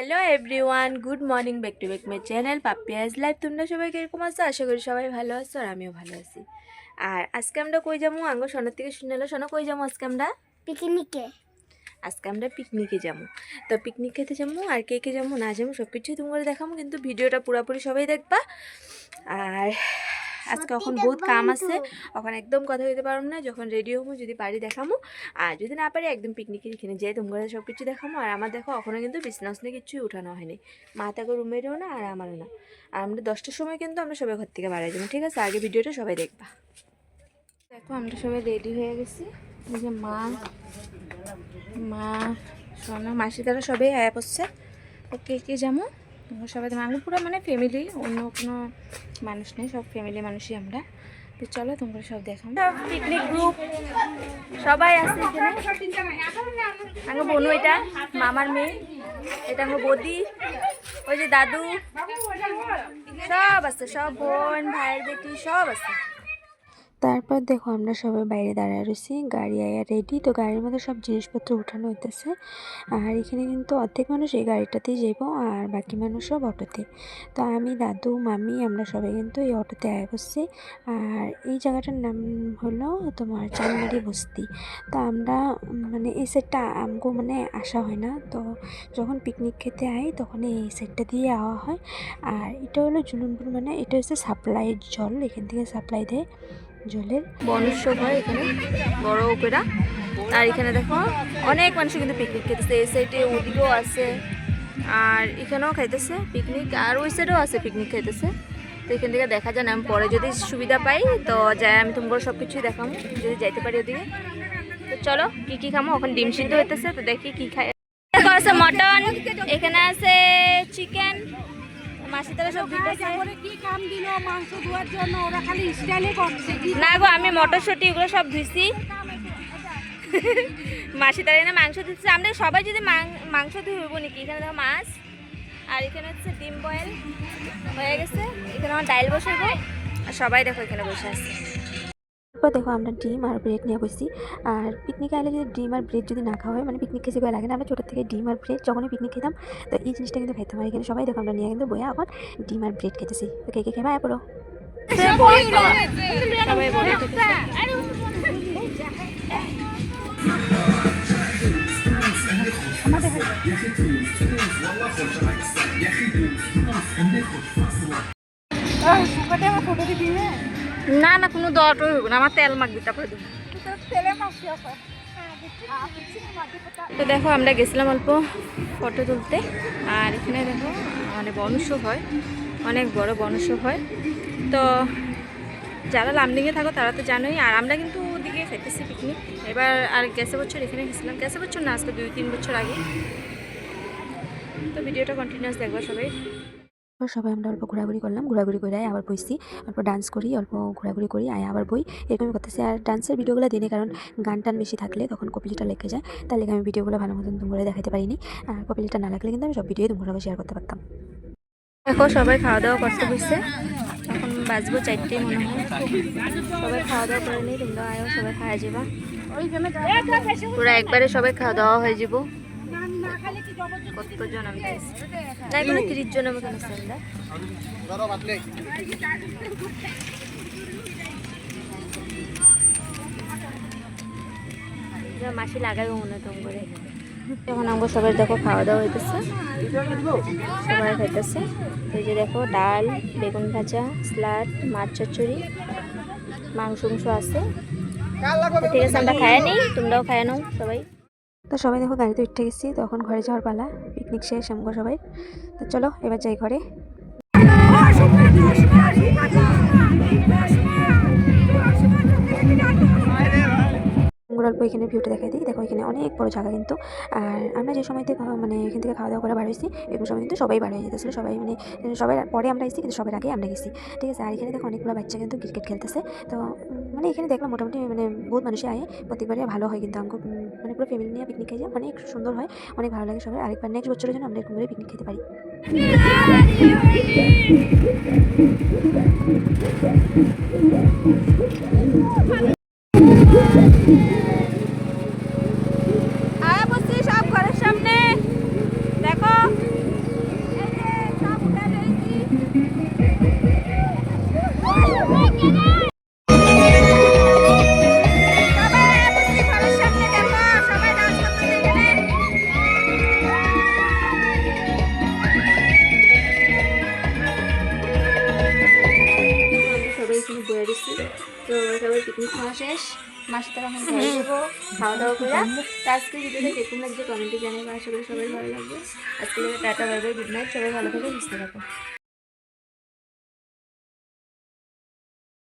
Hello everyone good morning back to back my channel Papiya's life তোমরা সবাই কীরকম আছো? আশা করি সবাই ভালো আছো আর আমিও ভালো আছি। আর আজকে আমরা কই যাব? আঙ্গ সোনার থেকে শুনে এলো সোনা কই যাব আজকে আমরা? পিকনিকে। আজকে আমরা পিকনিকে যাব। তো পিকনিক খেতে যাব আর কে কে যাব না যাব সব কিছুই তোমার দেখাবো কিন্তু ভিডিওটা পুরোপুরি সবাই দেখবা। আর আজকে এখন বহুত কাম আছে এখন একদম কথা হইতে পারব না যখন রেডি হব যদি পারি দেখামো। আর যদি না পারি একদম পিকনিকের এখানে যাই তোমার সব কিছু দেখামো। আর আমার দেখো এখনও কিন্তু বিছনা উসনা কিছুই উঠানো হয়নি। মা তাকে রুমেরও না আর আমারও না। আর আমরা দশটার সময় কিন্তু আমরা সবাই ঘর থেকে বাড়াই যাব ঠিক আছে? আগে ভিডিওটা সবাই দেখবা। দেখো আমরা সবাই রেডি হয়ে গেছি। যে মা মা সোনা মাসি তারা সবাই আয়া পড়ছে। তো কে যাব? আমরা সবাই আমরা পুরো মানে ফ্যামিলি অন্য কোনো মানুষ নেই, সব ফ্যামিলি মানুষই আমরা। তো চলো তোমরা সব দেখাম পিকনিক গ্রুপ সবাই আছে এখানে। বোনু এটা, মামার মেয়ে, এটা আমার বদি, ওই যে দাদু, সব আছে, সব বোন, ভাইয়ের বেটি, সব আছে। তারপর দেখো আমরা সবাই বাইরে দাঁড়ায় রয়েছি, গাড়ি আয়া রেডি তো গাড়ির মধ্যে সব জিনিসপত্র উঠানো হইতেছে। আর এখানে কিন্তু অর্ধেক মানুষ এই গাড়িটাতেই যাইব আর বাকি মানুষ সব অটোতে তো আমি, দাদু, মামি, আমরা সবাই কিন্তু এই অটোতে আয়া বসছি। আর এই জায়গাটার নাম হলো তোমার চানমারি বস্তি। তো আমরা মানে এই সাইডটা আমগো মানে আসা হয় না। তো যখন পিকনিক খেতে আই তখন এই সাইডটা দিয়ে আওয়া হয়। আর এটা হলো জুলুনপুর মানে এটা হচ্ছে সাপ্লাইয়ের জল, এখান থেকে সাপ্লাই দেয়। জলের বনস্ব এখানে বড় ওপেরা আর এখানে দেখো, অনেক মানুষ কিন্তু পিকনিক খেতেছে। এই সাইডে ওদিকেও আছে, আর এখানেও খাইতেছে পিকনিক আর ওই সাইডেও আছে পিকনিক খাইতেছে। তো এখান থেকে দেখা যায় না আমি পরে যদি সুবিধা পাই, তো যাই, আমি তোমার সব কিছুই দেখাবো, যদি যাইতে পারি ওদিকে। তো চলো, কি কি খামো? ওখানে ডিম সিদ্ধ হইতেছে, তো দেখি কি খাই আছে মটন, এখানে আছে চিকেন মাসি তারা সব দিতেছে কি কাম দিল মাংস ধোয়ার জন্য ওরা খালি স্টাইলে করছে না গো আমি মটরশুঁটি এগুলো সব ধুইছি। মাসি তারা এনে মাংস দিচ্ছে। আমরা সবাই যদি মাংস ধুইব নাকি? এখানে দেখো মাছ আর এখানে হচ্ছে ডিম বয়েল। হয়ে গেছে। এখানে আমার ডাইল বসাবো। আর সবাই দেখো এখানে বসে আছে। তারপর দেখো আমরা ডিম আর ব্রেড নিয়ে বসছি। আর পিকনিকে আইলে যদি ডিম আর ব্রেড যদি না খাওয়া হয় মানে পিকনিক খেতে লাগে না। আমরা ছোটোর থেকে ডিম আর ব্রেড যখনই পিকনিক খেতাম, তো এই জিনিসটা কিন্তু খেতাম আর এখানে সবাই দেখো আমরা নিয়ে কিন্তু বইয়া এখন ডিম আর ব্রেড খেতেছি। তো কে কে আয় পড়ো। সবাই না না, কোনো দরকার হইব না, আমার তেল মাখবি তারপরে দেবো। তো দেখো, আমরা গেছিলাম অল্প ফটো তুলতে, আর এখানে দেখো মানে বনস্য হয়, অনেক বড় বনস্য হয়। তো যারা লামডিংয়ে থাকো, তারা তো জানোই, আর আমরা কিন্তু ওদিকে খাইতেছি পিকনিক এবার আর গেছে বছর, এখানে গেছিলাম। গেছে বছর না, আজকে দুই, তিন বছর আগে। তো ভিডিওটা কন্টিনিউয়াস দেখব সবাই। তারপর সবাই আমরা অল্প ঘোরাঘুরি করলাম, ঘোরাঘুরি করে আবার বইছি। অল্প ডান্স করি, অল্প ঘোরাঘুরি করি, আয় আবার বই। এরকমই করতেছি। আর ডান্সের ভিডিওগুলো দিনে কারণ গান টান বেশি থাকলে তখন কপিলিটা লেগে যায় তার লেগে আমি ভিডিওগুলো ভালো মতন তোমরা দেখাতে পারিনি। আর কপিলিটা না লাগলে কিন্তু আমি সব ভিডিও তোমরা শেয়ার করতে পারতাম। দেখো, সবাই খাওয়া দাওয়া করতে বসছে এখন বাজবো চারটে মনে হয়। সবাই খাওয়া দাওয়া করে নিই তোমরা আয়ো, সবাই খাওয়া যাবা। পুরো একবারে সবাই খাওয়া দাওয়া হয়ে যাব। মাসি লাগাইবো মনে করে। এখন আমরা সবাই দেখো খাওয়া দাওয়া হইতেছে। সবাই খাইতেছে এই যে দেখো ডাল বেগুন ভাজা স্যালাড মাছ চচ্চড়ি মাংস মাংস আছে ঠিক আছে, আমরা খাই তোমরাও খাই নাও, সবাই। তো সবাই দেখো গাড়িতে উঠে গেছি তখন ঘরে যাওয়ার পালা পিকনিক শেষ, আমগো সবাই। তো চলো, এবার যাই ঘরে। অল্প এখানে ভিউটা দেখাই দিই। দেখো, এখানে অনেক বড় জায়গা কিন্তু। আর আমরা যে সময়তে মানে এখান থেকে খাওয়া দাওয়া করে বার হয়েছি এরকম সময় কিন্তু সবাই বার হয়ে যেতেছিল সবাই মানে সবাই পরে আমরা এসেছি, কিন্তু সবার আগে আমরা গেছি। ঠিক আছে, আর এখানে দেখো অনেকগুলো বাচ্চা কিন্তু ক্রিকেট খেলতেছে। তো মানে এখানে দেখলাম মোটামুটি মানে বহুত মানুষই আয়। প্রত্যেকবারই ভালো হয় কিন্তু আমাকে মানে পুরো ফ্যামিলি নিয়ে পিকনিক খেয়ে অনেক সুন্দর হয়, অনেক ভালো লাগে সবাই। আরেকবার নেক্সট বছরের জন্য আমরা এরকম করে পিকনিক খেতে পারি। আয়া বসছি খাওয়া শেষ মার সাথে খাওয়া দাওয়া করে। তো আজকে ভিডিওটা কীরকম লাগছে কমেন্টে জানাব আশা করি সবাই ভালো লাগবে। আজকে tata, bye bye good night সবাই ভালো থাকবে বুঝতে থাকো।